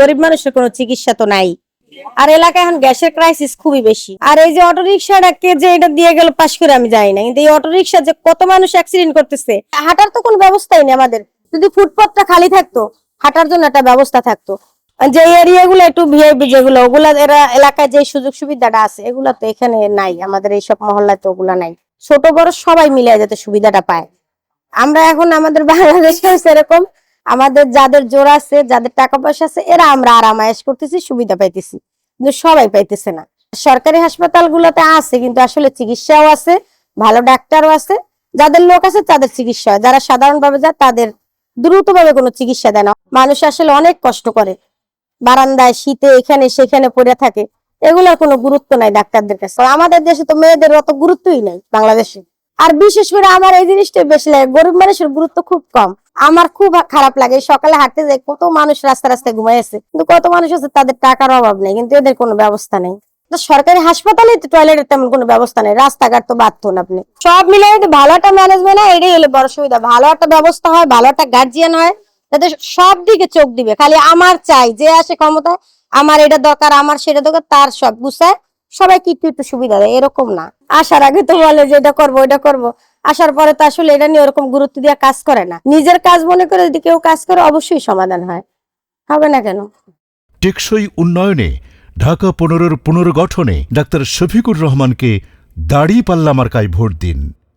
গরিব মানুষের কোনো চিকিৎসা তো নাই। আর এলাকায় এখন গ্যাসের ক্রাইসিস খুবই বেশি। আর এই যে অটো রিক্সাটাকে যে এটা দিয়ে গেল পাশ করে আমি যাই না। কিন্তু এই অটো রিক্সা যে কত মানুষ অ্যাক্সিডেন্ট করতেছে, হাঁটার তো কোনো ব্যবস্থাই নেই আমাদের। যদি ফুটপাথটা খালি থাকতো, হাঁটার জন্য একটা ব্যবস্থা থাকতো। যে এরিয়াগুলো একটু ভিআইপি যেগুলো, ওগুলা এরা এলাকায় যে সুযোগ সুবিধাটা আছে, এগুলা তো এখানে নাই। আমাদের এইসব মহল্লায় তো ওগুলা নাই। ছোট বড় সবাই মিলে যাতে সুবিধাটা পায়। আমরা এখন আমাদের বাংলাদেশে সেরকম। আমাদের যাদের জোর আছে, যাদের টাকা পয়সা আছে, এরা আমরা আরামায়াস করতেছি, সুবিধা পাইতেছি। কিন্তু সবাই পাইতেছে না। সরকারি হাসপাতালগুলোতে আছে, কিন্তু আসলে চিকিৎসাও আছে, ভালো ডাক্তারও আছে। যাদের লোক আছে, তাদের চিকিৎসা যারা সাধারণভাবে যায়, তাদের দ্রুতভাবে কোনো চিকিৎসা দেয় না। মানুষ আসলে অনেক কষ্ট করে। বারান্দায় শীতে এখানে সেখানে পড়ে থাকে। এগুলোর কোনো গুরুত্ব নাই ডাক্তারদের কাছে। আমাদের দেশে তো মেয়েদের অত গুরুত্বই নাই, বাংলাদেশে। আর বিশেষ করে আমার এই জিনিসটাই বেশি লাগে। গরিব মানুষের গুরুত্ব খুব কম। আমার খুব খারাপ লাগে। সকালে হাঁটতে যাই, কত মানুষ রাস্তা রাস্তায় ঘুমাই আছে। কিন্তু কত মানুষ আছে তাদের টাকার অভাব নেই, কিন্তু এদের কোনো ব্যবস্থা নেই। সরকারি হাসপাতালে টয়লেটের তেমন কোনো ব্যবস্থা নেই, রাস্তাঘাট তো বাঁধতুন আপনি। সব মিলে ভালো একটা ম্যানেজমেন্ট হয়, এটাই হলো বড় সুবিধা। ভালো একটা ব্যবস্থা হয়, ভালো একটা গার্জিয়ান হয়, যাতে সব দিকে চোখ দিবে। খালি আমার চাই, যে আসে ক্ষমতায়, আমার এটা দরকার, আমার সেটা দরকার, তার সব গুছায় সবাইকে একটু একটু সুবিধা দেয়? এরকম না। আসার আগে তো বলে যে এটা করব এটা করব। আসার পরে তো আসলে এটা নিয়ে ওরকম গুরুত্ব দিয়ে কাজ করে না। নিজের কাজ মনে করে যদি কেউ কাজ করে, অবশ্যই সমাধান হয়। হবে না কেন? টেকসই উন্নয়নে ঢাকা পনেরোর পুনর্গঠনে ডাক্তার শফিকুর রহমানকে দাড়ি পাল্লা মার্কায় ভোট দিন।